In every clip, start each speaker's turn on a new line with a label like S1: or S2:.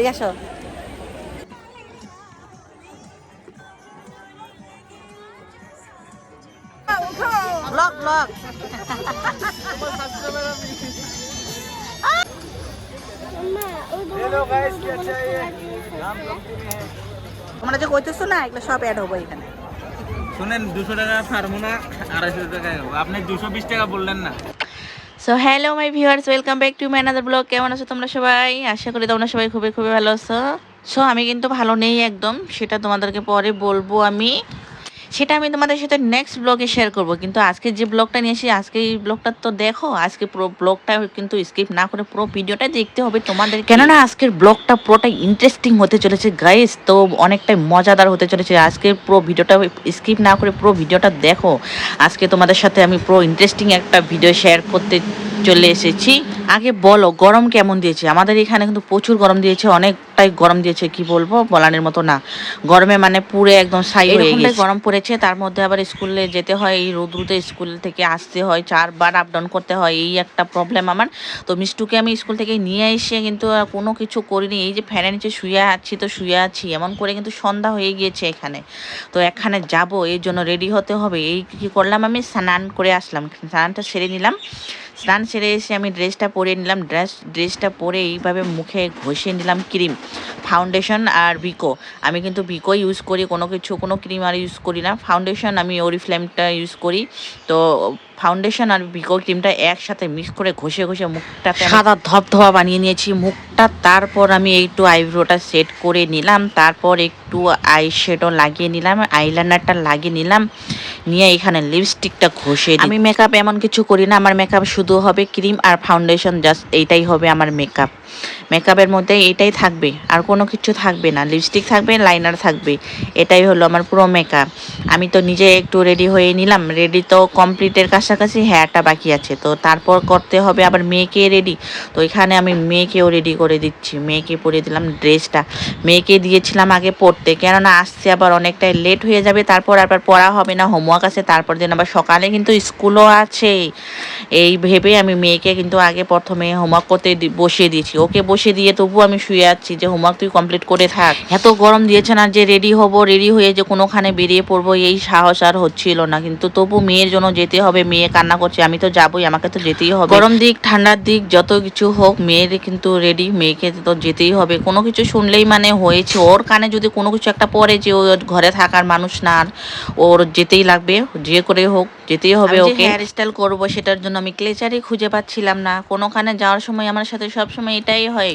S1: এদিকে আসো। যে কইতেছো না এগুলো সব অ্যাড হব এখানে।
S2: শুনেন দুশো টাকা ছাড়বো আড়াইশো টাকা আপনি দুশো বিশ টাকা বললেন না।
S1: So hello my viewers welcome back to my another blog কেমন আছো তোমরা সবাই? আশা করি তোমরা সবাই খুবই খুবই ভালো আছো। সো আমি কিন্তু ভালো নেই একদম, সেটা তোমাদেরকে পরে বলব আমি। সেটা আমি তোমাদের সাথে নেক্সট ব্লগে শেয়ার করব। কিন্তু আজকে যে ব্লগটা নিয়ে এসেছি আজকে এই ব্লগটা তো দেখো আজকে পুরো ব্লগটা কিন্তু স্কিপ না করে পুরো ভিডিওটা দেখতে হবে তোমাদের কেননা আজকের ব্লগটা পুরোটা ইন্টারেস্টিং হতে চলেছে গাইস তো অনেকটাই মজাদার হতে চলেছে। আজকের পুরো ভিডিওটা স্কিপ না করে পুরো ভিডিওটা দেখো। আজকে তোমাদের সাথে আমি পুরো ইন্টারেস্টিং একটা ভিডিও শেয়ার করতে চলে এসেছি। আগে বলো গরম কেমন দিয়েছে? আমাদের এখানে কিন্তু প্রচুর গরম দিয়েছে অনেকটাই গরম দিয়েছে কি বলব বলানের মতো না। গরমে মানে পুরো একদম সাই হয়ে গেছে। গরম পড়েছে তার মধ্যে আবার স্কুলে যেতে হয়, এই রোদ্রুতে স্কুল থেকে আসতে হয়, চারবার আপ ডাউন করতে হয়, এই একটা প্রবলেম আমার। তো মিষ্টুকে আমি স্কুল থেকে নিয়ে এসে কিন্তু কোনো কিছু করিনি, এই যে ফ্যানের নিচে শুয়ে আছি তো শুয়ে আছি, এমন করে কিন্তু সন্ধ্যা হয়ে গিয়েছে এখানে। তো এখানে যাব, এর জন্য রেডি হতে হবে, এই কি করলাম আমি, স্নান করে আসলাম, স্নানটা সেরে নিলাম স্নান সেরে এসে আমি ড্রেসটা পরে নিলাম। ড্রেস ড্রেসটা পরে এইভাবে মুখে ঘষে নিলাম ক্রিম ফাউন্ডেশন আর বিকো আমি কিন্তু বিকো ইউজ করি, কোনো কিছু, কোনো ক্রিম আর ইউজ করি না। ফাউন্ডেশন আমি ওরিফ্লেমটা ইউজ করি। তো ফাউন্ডেশন আর বিকো ক্রিমটা একসাথে মিক্স করে ঘষে ঘষে মুখটা সাদা ধপধপা বানিয়ে নিয়েছি। মুখটা তারপর আমি একটু আইব্রোটা সেট করে নিলাম। তারপর একটু আই শেডও লাগিয়ে নিলাম আইলাইনারটা লাগিয়ে নিলাম। নিয়ে এখানে লিপস্টিকটা ঘষে। আমি মেকআপ এমন কিছু করি না আমার মেকআপ শুধু হবে ক্রিম আর ফাউন্ডেশন জাস্ট এইটাই হবে আমার মেকআপ মেকআপের মধ্যে এটাই থাকবে আর কোনো কিছু থাকবে না। লিপস্টিক থাকবে লাইনার থাকবে। এটাই হলো আমার পুরো মেকআপ আমি তো নিজে একটু রেডি হয়ে নিলাম। রেডি তো কমপ্লিটের কাছাকাছি হেয়ারটা বাকি আছে। তো তারপর করতে হবে আবার মেয়েকে রেডি তো এখানে আমি মেয়েকেও রেডি করে দিচ্ছি। মেয়েকে পরিয়ে দিলাম ড্রেসটা মেয়েকে দিয়েছিলাম আগে পড়তে। কেননা আসছে আবার অনেকটাই লেট হয়ে যাবে। তারপর আবার পড়া হবে না হোমওয়ার্ক আছে। তারপর দিন আবার সকালে কিন্তু স্কুলও আছে। এই ভেবে আমি মেয়েকে কিন্তু আগে প্রথমে হোমওয়ার্ক করতে বসিয়ে দিয়েছি। ওকে বসিয়ে দিয়ে তবু আমি শুয়ে আছি যে হোমওয়ার্ক তুই কমপ্লিট করে থাক। এত গরম দিয়েছে না যে রেডি হব রেডি হয়ে যে কোনোখানে বেরিয়ে পড়ব, এই সাহস আর হচ্ছিল না। কিন্তু তবু মেয়ের জন্য যেতে হবে। মেয়ে কান্না করছে আমি তো যাবোই আমাকে তো যেতেই হবে। গরম দিক ঠান্ডার দিক যত কিছু হোক মেয়ের কিন্তু রেডি মেয়েকে তো যেতেই হবে। কোনো কিছু শুনলেই মানে হয়েছে ওর কানে যদি কোনো কিছু একটা পড়ে যে ও ঘরে থাকার মানুষ না ওর যেতেই লাগবে যে করে হোক যেতেই হবে ওকে। হেয়ার স্টাইল করব সেটার জন্য আমি ক্লেচারই খুঁজে পাচ্ছিলাম না। কোনোখানে যাওয়ার সময় আমার সাথে সব সময় এটাই হয়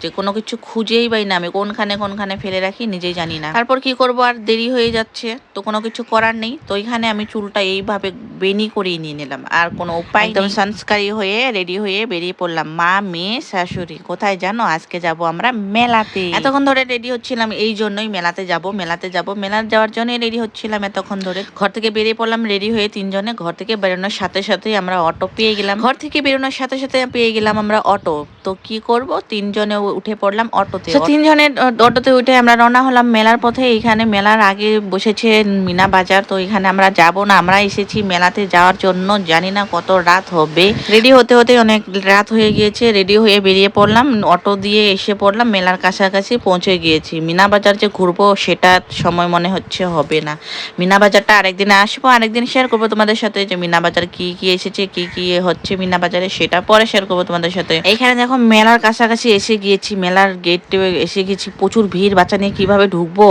S1: যে কোনো কিছু খুঁজেই পাই না আমি কোনখানে কোনখানে ফেলে রাখি নিজেই জানি না। তারপর কি করব আর দেরি হয়ে যাচ্ছে তো কোনো কিছু করার নেই তো এখানে আমি চুলটা এইভাবে বেনি করিয়ে নিয়ে নিলাম। আর কোনো উপায় একদম সংস্কারী হয়ে রেডি হয়ে বেরিয়ে পড়লাম। মা মেয়ে শাশুড়ি কোথায় জানো? আজকে যাব আমরা মেলাতে। এতক্ষণ ধরে রেডি হচ্ছিলাম এই জন্যই মেলাতে যাব মেলাতে যাব। মেলাতে যাওয়ার জন্যই রেডি হচ্ছিলাম এতক্ষণ ধরে। ঘর থেকে বেরিয়ে পড়লাম রেডি হয়ে তিনজনে। ঘর থেকে বেরোনোর সাথে সাথে আমরা অটো পেয়ে গেলাম। ঘর থেকে বেরোনোর সাথে সাথে পেয়ে গেলাম আমরা অটো তো কি করব? তিনজনে উঠে পড়লাম অটোতে তো তিনজনের অটোতে উঠে আমরা রওনা হলাম মেলার পথে। এইখানে মেলার আগে বসেছে মিনা বাজার। তো এখানে আমরা যাব না। আমরা এসেছি মেলাতে যাওয়ার জন্য জানি না কত রাত হবে। রেডি হতে হতে অনেক রাত হয়ে গিয়েছে রেডি হয়ে বেরিয়ে পড়লাম, অটো দিয়ে এসে পড়লাম, মেলার কাছাকাছি পৌঁছে গিয়েছি। মিনা বাজার যে ঘুরবো সেটা সময় মনে হচ্ছে হবে না। মিনা বাজারটা আরেকদিন আসব, আরেকদিন শেয়ার করব তোমাদের সাথে যে মিনা বাজার কি কি এসেছে, কি কি হচ্ছে মিনা বাজারে সেটা পরে শেয়ার করব তোমাদের সাথে। এখানে দেখো মেলার কাছাকাছি এসে গিয়েছি, মেলার গেট এসে গেছি প্রচুর ভিড়, বাচ্চা নিয়ে কীভাবে ঢুকবো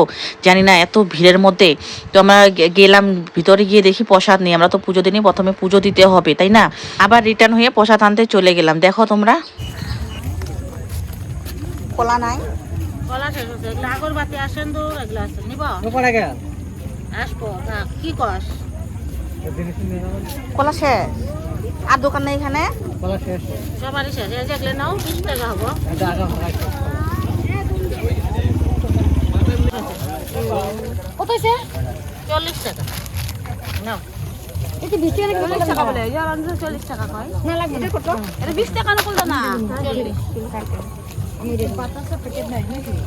S1: জানি না, এত ভিড়ের মধ্যে। তো আমরা গেলাম, ভিতরে গিয়ে দেখি প্রসাদ নেই, আমরা তো পুজো দিনই প্রথমে পুজো দিতে হবে তাই না? আবার রিটার্ন হয়ে প্রসাদ আনতে চলে গেলাম। দেখো তোমরা। কলা নাই?
S3: কলা শেষ হচ্ছে। আগরবাতি এগুলো আছে নিব? আসব কি কস?
S1: কলা শেষ। আর দোকান নেই এখানে?
S4: বলা শেষ।
S3: সবারই শেষ। এই যে এগুলো নাও বিশ টাকা হব। কত চল্লিশ টাকা। নাও। চল্লিশ টাকা বলে। এই যে আমার কাছে চল্লিশ টাকা কয়? না লাগবে এটা বিশ টাকা নকল না চল্লিশ।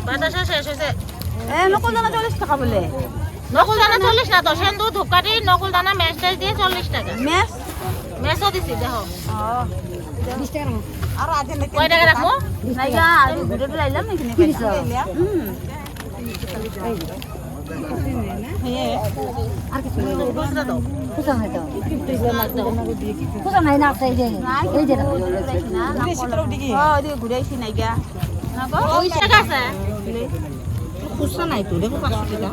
S3: বাতাসা শেষ হয়েছে।
S1: নকল দানা চল্লিশ টাকা বলে।
S3: নকুল দানা চল্লিশ না তো সেন্দুর ধূপকাঠি নকুল দানা ম্যাচ টাইচ দিয়ে চল্লিশ টাকা।
S1: মেস
S3: ম্যাচও দিছি দেখো। কয় টাকা রাখব? নাইগা ভিডিওটা লাইলাম এখানে হুম। ঘুরাইছি টাকা আছে
S4: খুচরা নাই তো দেখো পাঁচশো টাকা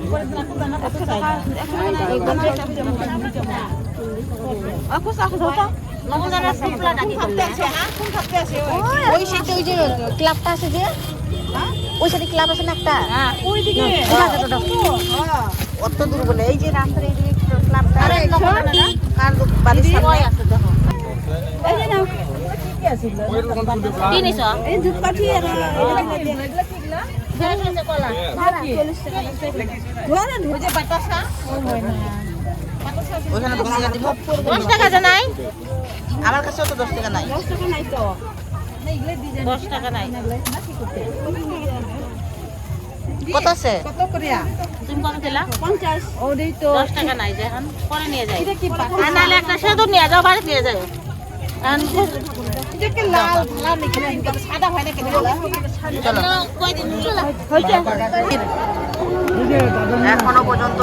S5: ক্লাবটা আছে যে ওই সাথে ক্লাব আছে না একটা?
S3: হ্যাঁ ওই দিকে
S5: অত দূর বলে এই যে রাস্তার এই ক্লাবটা কার বাড়ির সামনে?
S3: আছে দেখো
S4: আর
S5: দশ টাকা দিব।
S3: দশ টাকা যে নাই।
S5: আমার কাছেও তো দশ টাকা নাই।
S4: দশ টাকা নাই তো।
S3: দশ টাকা নাই।
S5: কত আছে?
S4: কত করিয়া
S3: তুমি কত দিলা?
S4: পঞ্চাশ। ওটাই তো।
S3: দশ টাকা নাই যে এখন পরে নিয়ে যাই।
S4: এটা কি
S3: একটা সেতু নিয়ে যাও বাড়ি নিয়ে যাও। এখন
S4: এটা কি লাল লাল নাকি? সাদা হয় নাকি?
S5: চলো।
S3: কয়দিন
S5: এখনও পর্যন্ত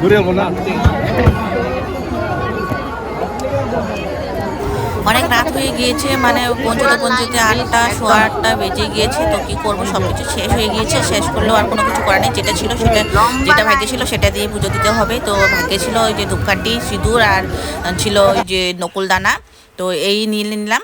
S5: ভিড় মন্দিরে
S1: অনেক রাত হয়ে গিয়েছে মানে পৌঁছতে পৌঁছতে আটটা, সোয়া আটটা বেজে গিয়েছে, তো কি করব? সব কিছু শেষ হয়ে গিয়েছে, শেষ করলেও আর কোনো কিছু করার নেই। যেটা ছিল সেটা, যেটা ভাগ্যে ছিল সেটা দিয়ে পুজো দিতে হবে। তো ভাগ্যে ছিল ওই যে ধূপকাঠি, সিঁদুর আর ছিল ওই যে নকুলদানা তো এই নিয়ে নিলাম।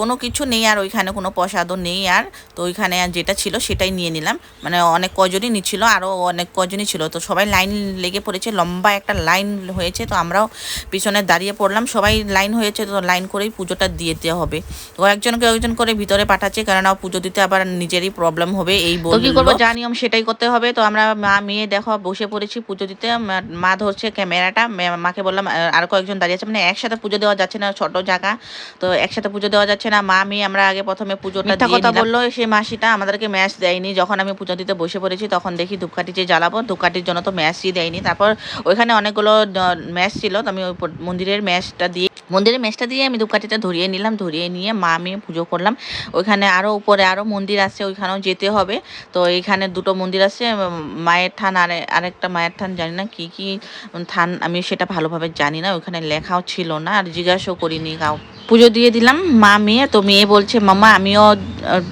S1: কোনো কিছু নেই আর ওইখানে কোনো প্রসাদও নেই আর। তো ওইখানে আর যেটা ছিল সেটাই নিয়ে নিলাম। মানে অনেক কজনই নিচ্ছিল আরও অনেক কজনই ছিল। তো সবাই লাইন লেগে পড়েছে লম্বা একটা লাইন হয়েছে। তো আমরাও পিছনে দাঁড়িয়ে পড়লাম। সবাই লাইন হয়েছে তো লাইন করেই পুজোটা দিয়ে দেওয়া হবে। তো একজনকে একজন করে ভিতরে পাঠাচ্ছে কেননা পুজো দিতে আবার নিজেরই প্রবলেম হবে এই তো কি করব? যা নিয়ম সেটাই করতে হবে। তো আমরা মা মেয়ে দেখো বসে পড়েছি পুজো দিতে। মা- ধরছে ক্যামেরাটা। মাকে বললাম আরও কয়েকজন দাঁড়িয়ে আছে। মানে একসাথে পুজো দেওয়া যাচ্ছে না ছোট জায়গা। তো একসাথে পুজো দেওয়া যাচ্ছে না মা মেয়ে আমরা আগে প্রথমে পুজোটা
S5: মিথ্যা কথা
S1: বলল সেই মাসিটা আমাদেরকে ম্যাচ দেয়নি। যখন আমি পুজো দিতে বসে পড়েছি তখন দেখি ধূপকাঠি যে জ্বালাবো ধূপকাঠির জন্য তো ম্যাচই দেয়নি। তারপর ওইখানে অনেকগুলো ম্যাচ ছিল তো আমি ওই মন্দিরের ম্যাচটা দিয়ে মন্দিরের ম্যাচটা দিয়ে আমি ধূপকাঠিটা ধরিয়ে নিলাম ধরিয়ে নিয়ে মা আমি পুজো করলাম। ওইখানে আরও উপরে আরও মন্দির আছে ওইখানেও যেতে হবে। তো এইখানে দুটো মন্দির আছে মায়ের থান আর আরেকটা মায়ের থান জানি না কি কি থান আমি সেটা ভালোভাবে জানি না ওইখানে লেখাও ছিল না আর জিজ্ঞাসাও করিনি কাউ পুজো দিয়ে দিলাম। মা মেয়ে তো মেয়ে বলছে মামা আমিও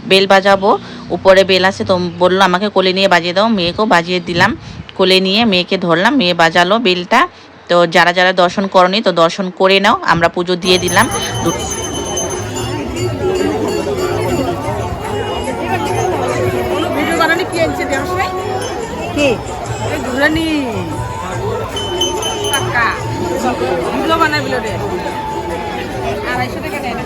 S1: বেল বাজাবো। উপরে বেল আছে তো বলল আমাকে কোলে নিয়ে বাজিয়ে দাও। মেয়েকেও বাজিয়ে দিলাম। কোলে নিয়ে মেয়েকে ধরলাম মেয়ে বাজালো বেলটা। তো যারা যারা দর্শন করনি তো দর্শন করে নাও আমরা পুজো দিয়ে দিলাম। দু-
S4: আড়াইশো টাকা দেয় না।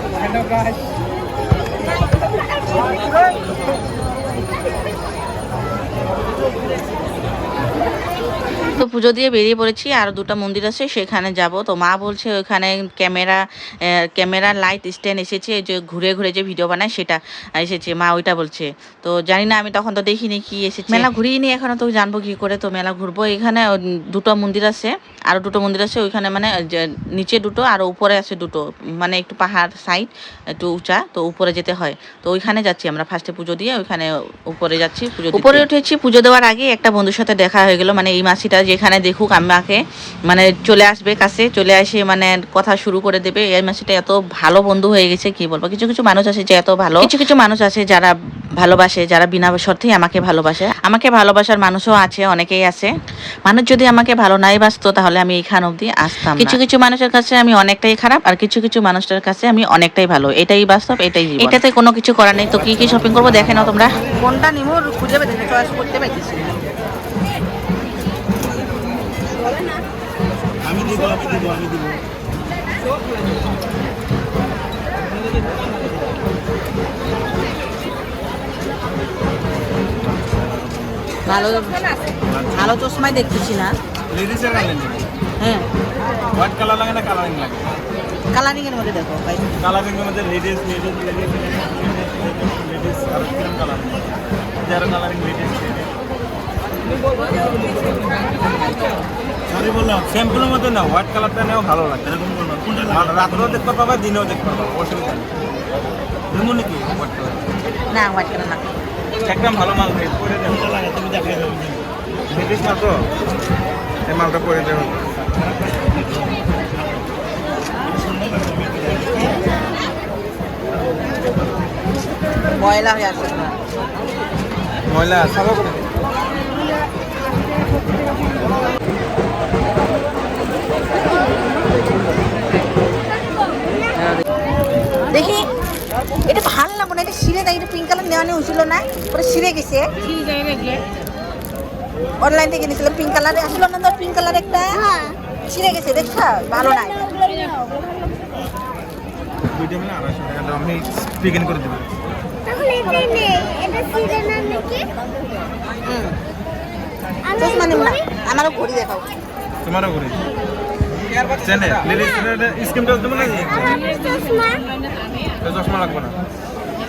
S1: তো পুজো দিয়ে বেরিয়ে পড়েছি আর দুটো মন্দির আছে সেখানে যাব। তো মা বলছে ওখানে ক্যামেরা ক্যামেরা লাইট স্ট্যান্ড এসেছে যে ঘুরে ঘুরে যে ভিডিও বানায় সেটা এসেছে মা ওইটা বলছে। তো জানি না আমি তখন তো দেখিনি কি এসেছে। মেলা ঘুরিয়ে নি এখনও তো জানব কি করে তো মেলা ঘুরবো। এখানে দুটো মন্দির আছে আরও দুটো মন্দির আছে ওইখানে মানে নিচে দুটো আর উপরে আছে দুটো মানে একটু পাহাড় সাইড একটু উঁচা তো উপরে যেতে হয়। তো ওইখানে যাচ্ছি আমরা ফার্স্টে পুজো দিয়ে ওইখানে উপরে যাচ্ছি পুজো উপরে উঠেছি পুজো দেওয়ার আগে একটা বন্ধুর সাথে দেখা হয়ে গেল। মানে এই মাসিটা যেখানে দেখুক আমাকে মানে চলে আসবে কাছে চলে আসে মানে কথা শুরু করে দেবে। এই মাসিটা এত ভালো বন্ধু হয়ে গেছে কি বলব? কিছু কিছু মানুষ আছে যে এত ভালো। কিছু কিছু মানুষ আছে যারা ভালোবাসে যারা বিনা শর্তেই আমাকে ভালোবাসে। আমাকে ভালোবাসার মানুষও আছে অনেকেই আছে। মানুষ যদি আমাকে ভালো নাই বাসতো তাহলে আমি এইখান অবধি আসতাম কিছু কিছু মানুষের কাছে আমি অনেকটাই খারাপ আর কিছু কিছু মানুষের কাছে আমি অনেকটাই ভালো। এটাই বাস্তব এটাই এটাতে কোনো কিছু করার নেই। তো কি কি শপিং করব দেখে নাও তোমরা।
S5: কোনটা নিমো খুঁজে পেতে চয়েস করতে পারতেছি
S2: দিব আমি দিব আমি দিব
S5: ভালো ভালো চশমাই দেখতেছি না।
S2: লেডিসের
S5: হ্যাঁ।
S2: হোয়াইট কালার লাগে না কালারিং লাগে?
S5: কালারিং এর মধ্যে দেখো ভাই।
S2: কালারিং এর মধ্যে লেডিস লেডিস লেডিস লেডিস আর কালার যারা কালারিং লেডিস বললাম স্যাম্পলের মধ্যে না হোয়াইট কালারটা নেওয়া ভালো লাগে এরকম রাত্রেও দেখতে পাবা দিনেও দেখতে পাবা অসুবিধা নেই। এমন নাকি হোয়াইট কালার
S6: না হোয়াইট কালার না।
S2: একদম ভালো মাল ভাই পরে দেন তুমি দেখে লেডিস মাল তো? এই মালটা পরে দেবেন
S6: ময়লা হয়ে আসছে
S2: ময়লা সাফা
S6: নেওয়া হয়েছিল না ওটা সিরে গেছে। অনলাইন থেকে নিয়েছিলাম পিঙ্ক কালার আসলো না তোর পিঙ্ক কালার একটা? ছিঁড়ে গেছে দেখছ? ভালো না এটা।
S2: দুইটা মিলে আড়াইশো টাকা দাম আমি স্পিকিং করে দেবো।
S7: তাহলে এটা নেই এটা সিরে না নাকি?
S6: হুম।
S7: আমি
S6: চশমা নিব না আমারও ঘড়ি দেখাও।
S2: তোমারও করে চেনে লেডিস দেবো তো চশমা লাগবে না।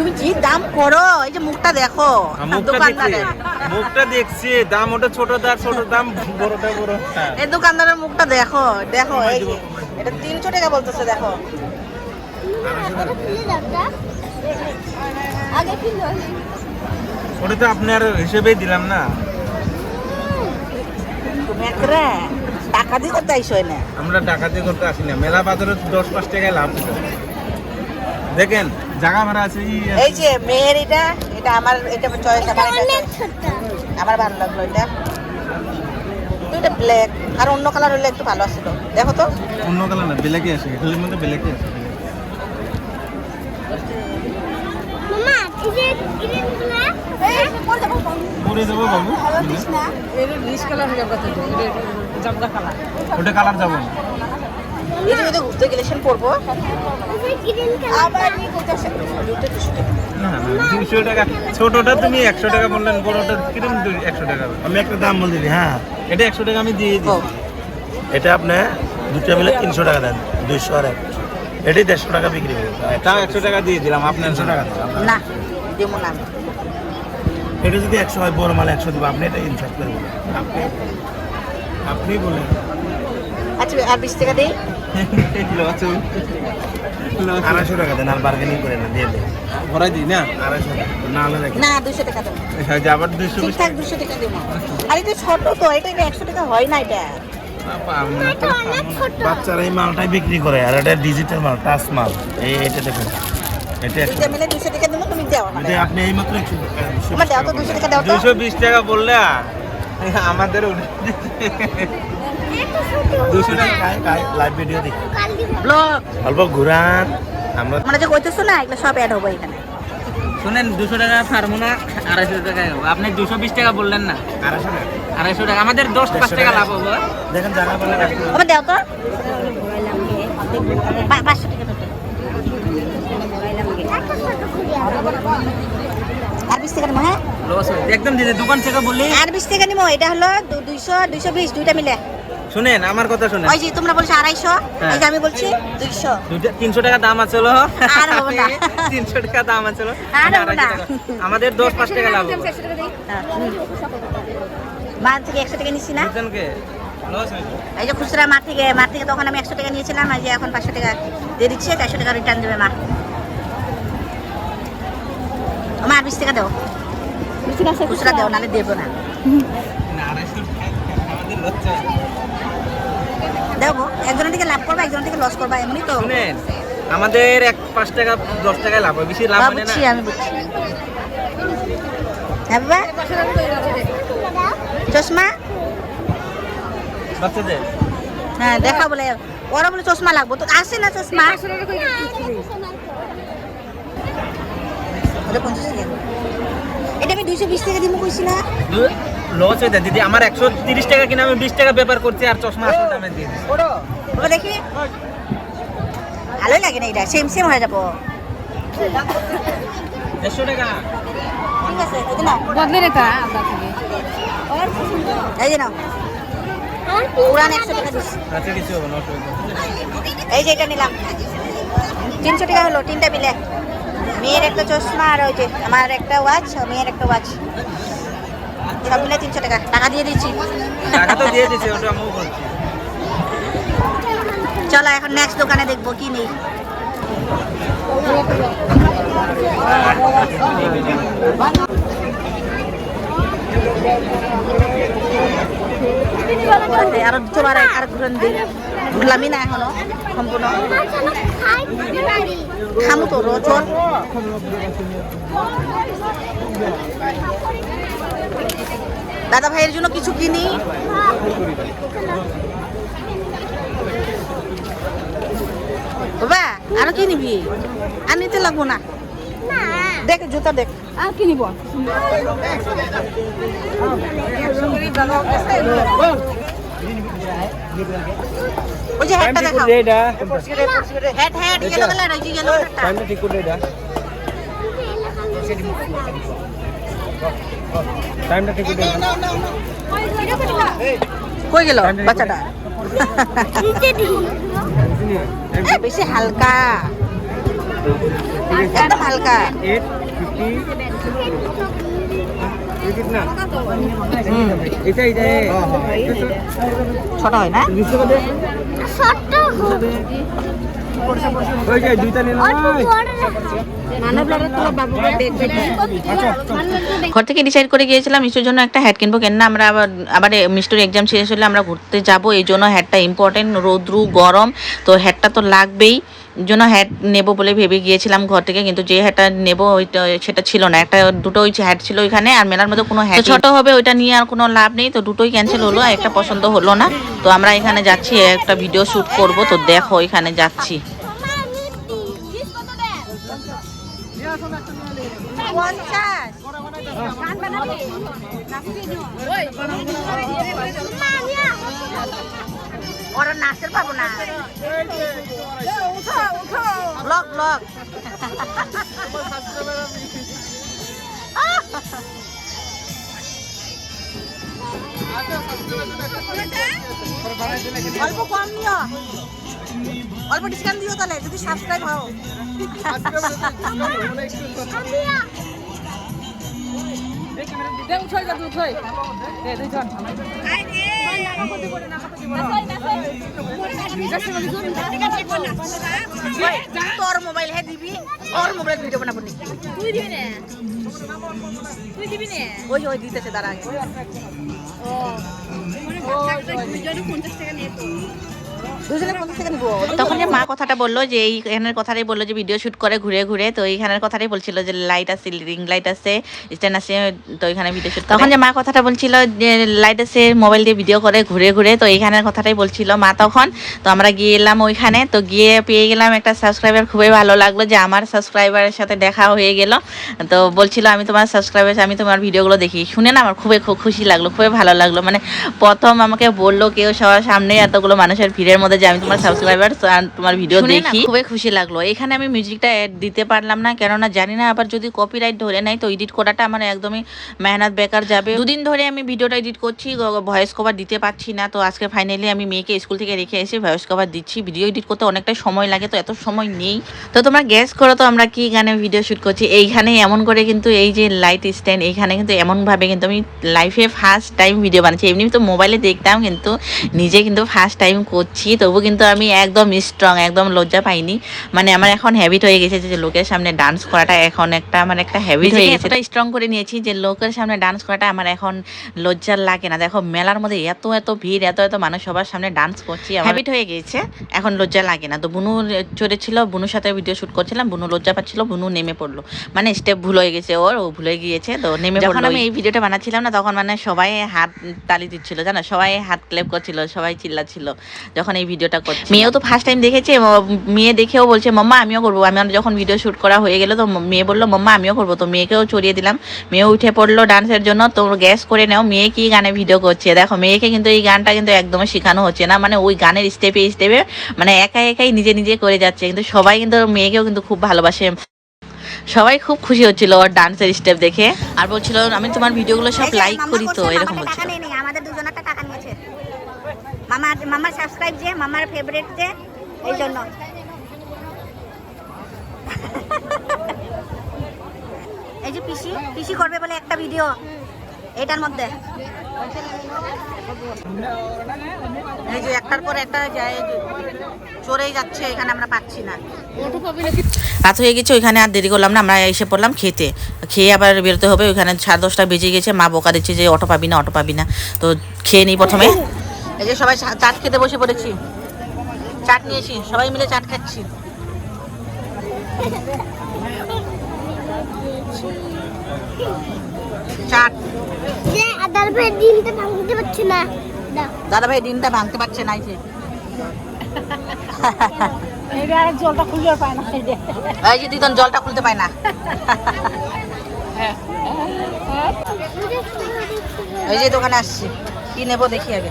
S6: তুমি কি দাম করো? এই যে মুখটা দেখো।
S2: আর মুখটা
S6: দোকানদারের।
S2: মুখটা দেখছি। দাম ওটা ছোট দাম ছোট দাম বড়টা বড়। হ্যাঁ।
S6: এই দোকানদারের মুখটা দেখো দেখো এই এটা তিনশো টাকা বলতেছে দেখো।
S2: ওটা তো আপনার হিসেবেই দিলাম না।
S6: দিয়ে করতে আইসো না
S2: আমরা ডাকাতি করতে আসি না। মেলা বাজারে দশ পাঁচ টাকায় লাভ দেখেন জায়গা ভাড়া আছে
S6: এই যে মেয়ের এটা এটা আমার এটা চয়েস আমার আমার ভালো লাগল এটা। এটা ব্ল্যাক আর অন্য কালার হলে একটু ভালো আসছিল দেখো তো।
S2: অন্য কালার না বেলেকে আছে এগুলির মধ্যে বেলেকে আছে। ওটা কালার যাব না।
S6: ঘুরতে গেলে সেন দুশো টাকা।
S2: না না দুশো টাকা। ছোটটা তুমি একশো টাকা বললেন বড়টা কিরম একশো টাকা?
S8: আমি একটা দাম বলে দিই হ্যাঁ।
S2: এটা একশো টাকা আমি দিয়ে দিই।
S8: এটা আপনি দুটো মিলে তিনশো টাকা দেন দুইশো আর এক। এটাই দেড়শো টাকা বিক্রি করি
S2: তাও একশো টাকা দিয়ে দিলাম আপনার
S8: তিনশো টাকা দেন। আপনার।
S6: না দেবো না
S8: এটা যদি একশো হয় বড় মাল একশো দেবো আপনি এটা ইনসার্ট করে আপনি আপনি বলেন।
S6: আচ্ছা আর বিশ টাকা দিই?
S8: আড়াইশো টাকা দেন আর বার্গেনিং করে না দিয়ে দেন।
S2: ভরাই দিই না?
S8: আড়াইশো টাকা না
S6: না দুশো টাকা দেবো
S2: হ্যাঁ, আবার দুশো
S6: ঠিকঠাক দুশো টাকা দেবো। আর এটা ছোট তো এটা একশো টাকা হয় না এটা?
S7: এটা অনেক ছোট।
S8: বাচ্চারা এই মালটাই বিক্রি করে আর এটা ডিজিটাল মাল টাচ মাল এই এটা দেখুন
S6: মিলে দুশো টাকা দেবো তুমি দেওয়া
S8: এটা আপনি এই মাত্র একশো
S6: আমার দেওয়া তো দুশো টাকা দেওয়া তো
S2: দুশো বিশ টাকা বললে আমাদের
S7: এত ছোট
S2: দুশো টাকা
S8: লাইভ ভিডিও দেখি।
S6: ব্লগ
S8: অল্প ঘুরান আমরা
S6: মানে যে কইতেছো না এগুলো সব অ্যাড হব এখানে।
S4: শুনেন দুশো টাকা ছাড়বো না আড়াইশো টাকা আপনি দুশো বিশ টাকা বললেন না?
S8: আড়াইশো টাকা।
S4: আড়াইশো টাকা। আমাদের দশ পাঁচ টাকা লাভ হব।
S8: দেখেন জায়গা বলে
S6: আমার দেওয়া তো। পাঁচশো টাকা দিতে।
S7: এত ছোট খুলিয়া
S6: আর বিশ টাকা নেব হ্যাঁ?
S4: হয় একদম দিদি দোকান থেকে বললি
S6: আর বিশ টাকা নিবো এটা হলো দু- দুইশো দুইশো বিশ দুইটা মিলে।
S4: শুনেন আমার কথা শুনেন।
S6: ওই যে তোমরা বলছো আড়াইশো
S4: হ্যাঁ।
S6: এই যে আমি বলছি দুইশো।
S4: তিনশো টাকা দাম আছে হলো।
S6: আর হব না।
S4: তিনশো টাকা দাম আছে হলো।
S6: আর হব না।
S4: আমাদের দশ পাঁচ টাকা লাভ হবে।
S6: হ্যাঁ। থেকে একশো টাকা নিচ্ছি না।
S4: দুজনকে
S6: এই যে খুচরা মা থেকে মা থেকে তখন আমি একশো টাকা নিয়েছিলাম আর যে এখন পাঁচশো টাকা দিয়ে দিচ্ছি চারশো টাকা রিটার্ন দেবে মা। আর বিশ টাকা দাও। খুচরা দেও নাহলে দেবো না। দেবো একজনের থেকে লাভ করবা একজনের থেকে লস করবা এমনই তো।
S4: শুনেন আমাদের এক পাঁচ টাকা দশ টাকায় লাভ হয় বেশি লাভ
S6: হ্যাঁ,
S4: না?
S6: বুঝছি আমি বুঝছি। হ্যাঁ বাবা। চশমা?
S4: বাচ্চাদের?
S6: হ্যাঁ দেখা বলে। ওরা বলে চশমা লাগবো। তো আসে না চশমা? ওটা পঞ্চাশ টাকা। এটা আমি দুইশো বিশ টাকা দিব কইছি না।
S4: লস হয়ে যায়। দিদি আমার একশো তিরিশ টাকা কিনে আমি বিশ টাকা ব্যাপার করছি আর চশমা আসল দামে দিয়ে দিচ্ছি
S6: দেখি। ভালোই লাগে না এটা সেম সেম হয়ে যাব।
S2: দেড়শো টাকা।
S6: ঠিক আছে এই যে
S7: বদলে রেখা
S6: এই যে নাও। পুরান একশো টাকা। এই যে এটা নিলাম। তিনশো টাকা হলো তিনটা মিলে। মেয়ের একটা চশমা আর ওই যে আমার একটা ওয়াচ মেয়ের একটা ওয়াচ সব মিলে তিনশো টাকা। টাকা দিয়ে দিচ্ছি।
S2: টাকা তো দিয়ে দিছে ওটা আমিও বলছি।
S6: চলো এখন নেক্সট দোকানে দেখব কি নেই। আরও তোমার আর ঘুরন দিই ঘুরলামই না এখনও সম্পূর্ণ। খামু তো রোজ। দাদা ভাইয়ের জন্য কিছু কিনি। বাবা আরও কি নিবি? আর নিতে লাগবো না। দেখ জুতা দেখ।
S7: আর কি নিব?
S6: ওই যে হ্যাটটা দেখাও। হ্যাট হ্যাট ইয়েলো কালার ওই যে ইয়েলো কালারটা
S2: ঠিক করে এটা। টাইমটা ঠিক করে
S6: কই গেল বাচ্চাটা? বেশি হালকা। একদম হালকা। ছোট হয় না?
S1: ঘর থেকে ডিসাইড করে গিয়েছিলাম মিষ্টির জন্য একটা হ্যাট কিনবো কেন না আমরা আবার আবার মিষ্টির এক্সাম শেষ হলে আমরা ঘুরতে যাব, এই জন্য হ্যাটটা ইম্পর্টেন্ট রৌদ্রু, গরম, তো হ্যাটটা তো লাগবেই। জন্য হ্যাট নেব বলে ভেবে গিয়েছিলাম ঘর থেকে কিন্তু যে হ্যাটটা নেব ওইটা সেটা ছিল না। একটা দুটো ওই হ্যাট ছিল ওইখানে আর মেলার মধ্যে কোনো হ্যাট ছোট হবে ওইটা নিয়ে আর কোনো লাভ নেই তো দুটোই ক্যান্সেল হলো আর একটা পছন্দ হলো না। তো আমরা এখানে যাচ্ছি একটা ভিডিও শুট করব তো দেখো এখানে যাচ্ছি।
S6: পঞ্চাশ। ওরা নাচতে পাবো না। ব্লক ব্লক অল্প কম নিও। অল্প ডিসকাউন্ট দিও তাহলে যদি সাবস্ক্রাইব হও।
S4: দে উঠই যা উঠই দে দুইজন।
S6: তোর মোবাইল হে দিবি ওর মোবাইল ভিডিও বানাবো নি।
S7: তুই দিবি না। তুই দিবি না।
S6: ওই ওই দিতেছে আগে। দুজনে পঞ্চাশ টাকা নিবো
S1: তখন যে মা কথাটা বলল যে এইখানের কথাটাই বলল যে ভিডিও শুট করে ঘুরে ঘুরে তো এইখানের কথাটাই বলছিল যে লাইট আছে রিং লাইট আছে স্ট্যান্ড আছে তো এখানে ভিডিও শুট তখন যে মা কথাটা বলছিল যে লাইট আছে মোবাইল দিয়ে ভিডিও করে ঘুরে ঘুরে তো এইখানের কথাটাই বলছিল মা তখন। তো আমরা গিয়ে এলাম ওইখানে তো গিয়ে পেয়ে গেলাম একটা সাবস্ক্রাইবার খুবই ভালো লাগল যে আমার সাবস্ক্রাইবারের সাথে দেখা হয়ে গেল। তো বলছিল আমি তোমার সাবস্ক্রাইবার আমি তোমার ভিডিওগুলো দেখি। শুনে না আমার খুবই খুব খুশি লাগল খুবই ভালো লাগল। মানে প্রথম আমাকে বলল কেউ সবার সামনে এতগুলো মানুষের ভিড়ের মধ্যে যে আমি তোমার সাবস্ক্রাইবার তোমার ভিডিও দেখি। খুবই খুশি লাগল। এখানে আমি মিউজিকটা অ্যাড দিতে পারলাম না কেননা জানি না আবার যদি কপিরাইট ধরে নেয় তো এডিট করাটা আমার একদমই মেহনত বেকার যাবে। দুদিন ধরে আমি ভিডিওটা এডিট করছি ভয়েস কভার দিতে পারছি না তো আজকে ফাইনালি আমি মেয়েকে স্কুল থেকে রেখে এসে ভয়েস কভার দিচ্ছি। ভিডিও এডিট করতে অনেকটাই সময় লাগে তো এত সময় নেই। তো তোমরা গ্যাস করো তো আমরা কি গানে ভিডিও শুট করছি। এইখানে এমন করে কিন্তু এই যে লাইট স্ট্যান্ড এইখানে কিন্তু এমনভাবে কিন্তু আমি লাইফে ফার্স্ট টাইম ভিডিও বানাচ্ছি। এমনি তো মোবাইলে দেখতাম কিন্তু নিজে কিন্তু ফার্স্ট টাইম করছি। তবু কিন্তু আমি একদম স্ট্রং একদম লজ্জা পাইনি। মানে আমার এখন হ্যাবিট হয়ে গেছে যে লোকের সামনে ডান্স করাটা এখন একটা আমার একটা হ্যাবিট হয়ে গেছে। স্ট্রং করে নিয়েছি যে লোকের সামনে ডান্স করাটা আমার এখন লজ্জার লাগে না। দেখো মেলার মধ্যে এত এত ভিড় এত এত মানুষ সবার সামনে ডান্স করছি হ্যাবিট হয়ে গেছে এখন লজ্জা লাগে না। তো বুনু চড়েছিল বুনুর সাথে ভিডিও শুট করছিলাম বুনু লজ্জা পাচ্ছিল বুনু নেমে পড়ল। মানে স্টেপ ভুল হয়ে গেছে ওর ও ভুলে গিয়েছে তো নেমে যখন আমি এই ভিডিওটা বানাচ্ছিলাম না তখন মানে সবাই হাত তালি দিচ্ছিল জানো? সবাই হাত ক্লেপ করছিল সবাই চিল্লাচ্ছিল। যখন এই ভিডিওটা করছি। মেয়েও তো ফার্স্ট টাইম দেখেছে মেয়ে দেখেও বলছে মাম্মা আমিও করব। আমি যখন ভিডিও শুট করা হয়ে গেল তো মেয়ে বলল মাম্মা আমিও করব। তো মেয়েকেও চড়িয়ে দিলাম। মেয়ে উঠে পড়ল ডান্সের জন্য। তো গ্যাস করে নাও মেয়ে কি গানে ভিডিও করছে? দেখো মেয়েকে কিন্তু এই গানটা কিন্তু একদমই শেখানো হচ্ছে না। মানে ওই গানের স্টেপে স্টেপে মানে একা একাই নিজে নিজে করে যাচ্ছে। কিন্তু সবাই কিন্তু মেয়েকেও কিন্তু খুব ভালোবাসে। সবাই খুব খুশি হচ্ছিল ওর ডান্সের স্টেপ দেখে। আর বলছিল আমি তোমার ভিডিওগুলো সব লাইক করি তো এরকম বলছিল
S5: টাকা নেই নেই আমাদের দুজনেরটা টাকা নিয়েছে মামা মামার সাবস্ক্রাইব যে, মামার ফেভারিট যে, এই জন্য। এই যে পিসি পিসি করবে বলে একটা ভিডিও এটার মধ্যে। এই যে একটার পর একটা যায় চড়েই যাচ্ছে, এখানে আমরা পাচ্ছি না।
S1: রাত হয়ে গেছে, ওইখানে আর দেরি করলাম না, আমরা এসে পড়লাম খেতে। খেয়ে আবার বেরোতে হবে, ওইখানে সাড়ে দশটা বেজে গেছে, মা বোকা দিচ্ছে যে, অটো পাবি না, অটো পাবি না। তো খেয়ে নিই প্রথমে।
S5: এই যে সবাই চাট খেতে বসে পড়েছি। চাট নিয়েছি সবাই মিলে চাট খাচ্ছি। চাট।
S3: আদার ভাই ডিমটা ভাঙতে পারছি না।
S5: দাদা ভাই ডিমটা ভাঙতে পারছে না এই যে।
S4: জলটা পায় না
S5: এই যে। দিদন জলটা খুলতে পায় না। এই যে দোকানে আসছি। কি নেব দেখি আগে।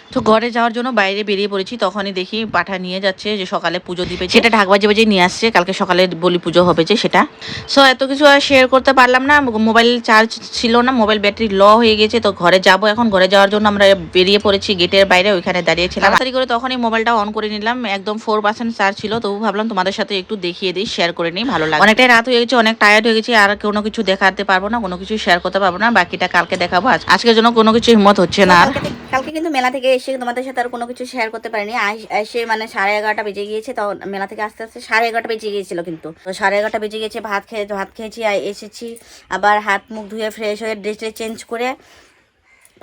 S1: তো ঘরে যাওয়ার জন্য বাইরে বেরিয়ে পড়েছি তখনই দেখি পাঠা নিয়ে যাচ্ছে যে সকালে পুজো দিবে সেটা ঢাক বাজে বাজে নিয়ে আসছে কালকে সকালে বলি পুজো হবে যে সেটা। সো এত কিছু আর শেয়ার করতে পারলাম না মোবাইল চার্জ ছিল না মোবাইল ব্যাটারি ল হয়ে গেছে তো ঘরে যাব এখন ঘরে যাওয়ার জন্য আমরা বেরিয়ে পড়েছি গেটের বাইরে ওইখানে দাঁড়িয়েছিলাম তাড়াতাড়ি করে তখনই মোবাইলটা অন করে নিলাম একদম ফোর পার্সেন্ট চার্জ ছিল তবু ভাবলাম তোমাদের সাথে একটু দেখিয়ে দিই শেয়ার করে নিই ভালো লাগে অনেকটাই রাত হয়ে গেছে অনেক টায়ার্ড হয়ে গেছে আর কোনো কিছু দেখাতে পারব না কোনো কিছু শেয়ার করতে পারব না বাকিটা কালকে দেখাবো আজকের জন্য কোনো কিছু হিম্মত হচ্ছে না। আর
S5: কালকে কিন্তু মেলা থেকে এসে তোমাদের সাথে আর কোনো কিছু শেয়ার করতে পারিনি। এসে মানে সাড়ে এগারোটা বেজে গিয়েছে, তো মেলা থেকে আস্তে আস্তে সাড়ে এগারোটা বেজে গিয়েছিল কিন্তু। তো সাড়ে এগারোটা বেজে গিয়েছে, ভাত খেয়ে ভাত খেয়েছি এসেছি, আবার হাত মুখ ধুয়ে ফ্রেশ হয়ে ড্রেস চেঞ্জ করে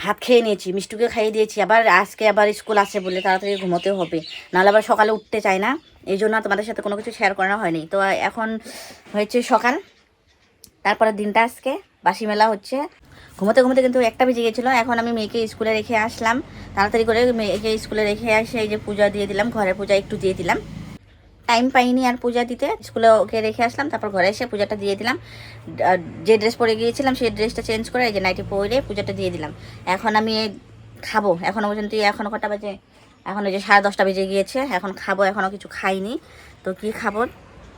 S5: ভাত খেয়ে নিয়েছি, মিষ্টুকে খাইয়ে দিয়েছি। আবার আজকে আবার স্কুল আছে বলে তাড়াতাড়ি ঘুমোতে হবে, নাহলে আবার সকালে উঠতে চায় না। এই জন্য তোমাদের সাথে কোনো কিছু শেয়ার করা হয়নি। তো এখন হয়েছে সকাল তারপরে দিনটা আজকে, বাসি মেলা হচ্ছে। ঘুমোতে ঘুমোতে কিন্তু একটা বেজে গেছিল, এখন আমি মেয়েকে স্কুলে রেখে আসলাম। তাড়াতাড়ি করে মেয়েকে স্কুলে রেখে এসে এই যে পূজা দিয়ে দিলাম, ঘরের পূজা একটু দিয়ে দিলাম। টাইম পাইনি আর পূজা দিতে, স্কুলে ওকে রেখে আসলাম, তারপর ঘরে এসে পূজাটা দিয়ে দিলাম। যে ড্রেস পরে গিয়েছিলাম, সেই ড্রেসটা চেঞ্জ করে এই যে নাইটি পরে পূজাটা দিয়ে দিলাম। এখন আমি খাব এখনও পর্যন্ত এখনও কটা বাজে? এখন ওই যে সাড়ে দশটা বেজে গিয়েছে, এখন খাব এখনও কিছু খাইনি। তো কি খাব?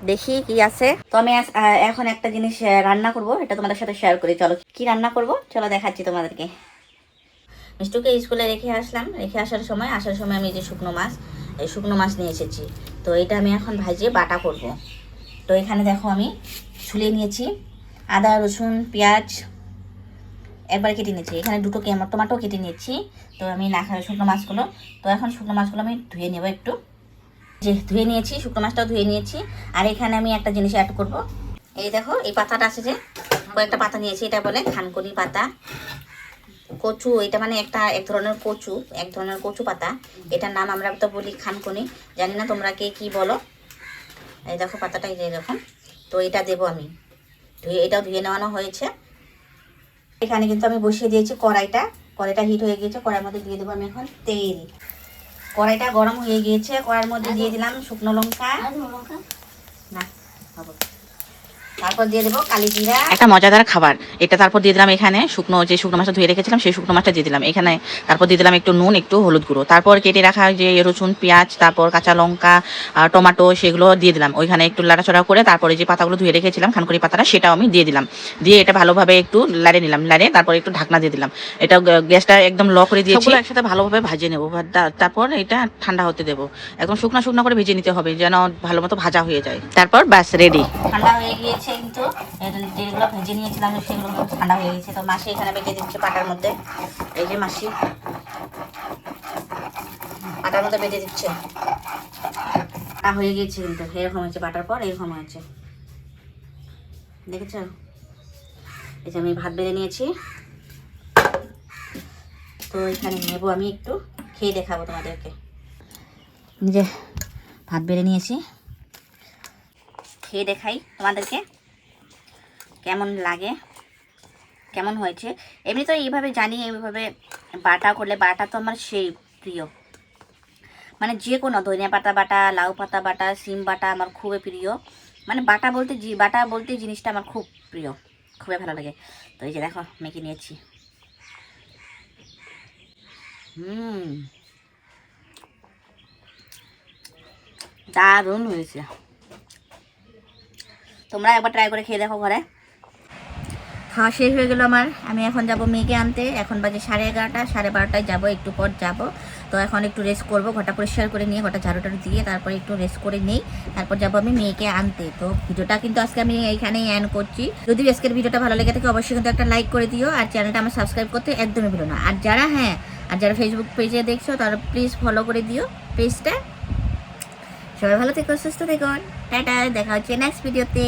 S5: দেখি কি আছে। তো আমি এখন একটা জিনিস রান্না করব, এটা তোমাদের সাথে শেয়ার করি। চলো, কি রান্না করব? চলো দেখাচ্ছি তোমাদেরকে। মিষ্টুকে স্কুলে রেখে আসলাম। রেখে আসার সময় আসার সময় আমি যে শুকনো মাছ, এই শুকনো মাছ নিয়ে এসেছি। তো এটা আমি এখন ভাজিয়ে বাটা করব। তো এখানে দেখো আমি ছুলে নিয়েছি আদা, রসুন, পেঁয়াজ, একবার কেটে নিয়েছি। এখানে দুটো কেমন টমাটো কেটে নিয়েছি। তো আমি না শুকনো মাছগুলো, তো এখন শুকনো মাছগুলো আমি ধুয়ে নেব একটু। যে ধুয়ে নিয়েছি, শুকনো মাছটাও ধুয়ে নিয়েছি। আর এখানে আমি একটা জিনিস অ্যাড করব। এই দেখো, এই পাতাটা আছে যে, কয়েকটা পাতা নিয়েছি, এটা বলে খানকুনি পাতা। কচু, এটা মানে একটা এক ধরনের কচু, এক ধরনের কচু পাতা। এটার নাম আমরা তো বলি খানকুনি। জানি না তোমরা কে কি বলো। এই দেখো পাতাটা এরকম তো এটা দেবো আমি। ধুয়ে, এটাও ধুয়ে নেওয়ানো হয়েছে। এখানে কিন্তু আমি বসিয়ে দিয়েছি কড়াইটা। কড়াইটা হিট হয়ে গিয়েছে, কড়াইয়ের মধ্যে দিয়ে দেবো আমি এখন তেল। কড়াইটা গরম হয়ে গিয়েছে কড়াইয়ের মধ্যে দিয়ে দিলাম শুকনো লঙ্কা না হবে। তারপর দিয়ে দেবো কালি জিরা।
S1: একটা মজাদার খাবার। এটা তারপর দিয়ে দিলাম এখানে শুকনো যে শুকনো মাছটা ধুয়ে রেখেছিলাম সেই শুকনো মাছটা দিয়ে দিলাম। এখানে তারপর দিয়ে দিলাম একটু নুন একটু হলুদ গুঁড়ো। তারপর কেটে রাখা যে রসুন পেঁয়াজ তারপর কাঁচা লঙ্কা টমেটো সেগুলো দিয়ে দিলাম। ওইখানে একটু লাড়াচড়া করে তারপরে যে পাতাগুলো ধুয়ে রেখেছিলাম খানকুড়ি পাতাটা সেটাও আমি দিয়ে দিলাম। দিয়ে এটা ভালোভাবে একটু লাড়ে নিলাম লাড়ে তারপর একটু ঢাকনা দিয়ে দিলাম। এটা গ্যাসটা একদম ল করে দিয়েছি। একসাথে ভালোভাবে ভাজিয়ে নেব। বা- তারপর এটা ঠান্ডা হতে দেবো। একদম শুকনো শুকনো করে ভেজে নিতে হবে যেন ভালো মতো ভাজা হয়ে যায়। তারপর ব্যাস রেডি
S5: ঠান্ডা হয়ে গিয়েছে। কিন্তু এই যেগুলো ভেজে নিয়েছিলাম সেগুলো ঠান্ডা হয়ে গেছে। তো মাসি এখানে বেটে দিচ্ছে পাটার মধ্যে। এই যে মাসি। পাটার মধ্যে বেটে দিচ্ছে। তা হয়ে গিয়েছে কিন্তু। এরকম হয়েছে পাটার পর, এরকম হয়েছে। দেখেছ? এই যে আমি ভাত বেড়ে নিয়েছি। তো এখানে নেব আমি একটু। খেয়ে দেখাবো তোমাদেরকে। যে ভাত বেড়ে নিয়েছি। খেয়ে দেখাই তোমাদেরকে। কেমন লাগে? কেমন হয়েছে? এমনি তো এইভাবে জানি, এইভাবে বাটা করলে, বাটা তো আমার সেই প্রিয়। মানে যে কোনো, ধনিয়া পাতা বাটা, লাউ পাতা বাটা সিম বাটা আমার খুবই প্রিয়। মানে বাটা বলতে জি, বাটা বলতে জিনিসটা আমার খুব প্রিয়, খুবই ভালো লাগে। তো এই যে দেখো, মেখে নিয়েছি। হুম। দারুণ হয়েছে। তোমরা একবার ট্রাই করে খেয়ে দেখো ঘরে। খাওয়া শেষ হয়ে গেলো আমার। আমি এখন যাব মেয়েকে আনতে। এখন বাজে সাড়ে এগারোটা, সাড়ে বারোটায় যাব, একটু পর যাব। তো এখন একটু রেস্ট করব ঘটা পরিষ্কার করে নিয়ে, ঘরটা ঝাড়ু টাড়ু দিয়ে তারপরে একটু রেস্ট করে নেই। তারপর যাব আমি মেয়েকে আনতে। তো ভিডিওটা কিন্তু আজকে আমি এইখানেই অ্যান করছি। যদি আজকের ভিডিওটা ভালো লেগে থাকে অবশ্যই কিন্তু একটা লাইক করে দিও। আর চ্যানেলটা আমার সাবস্ক্রাইব করতে একদমই ভুলো না। আর যারা হ্যাঁ আর যারা ফেসবুক পেজে দেখছ, তারা প্লিজ ফলো করে দিও পেজটা সবাই ভালো থেকো, সুস্থ থেকো। টাটা, দেখা হচ্ছে নেক্সট ভিডিওতে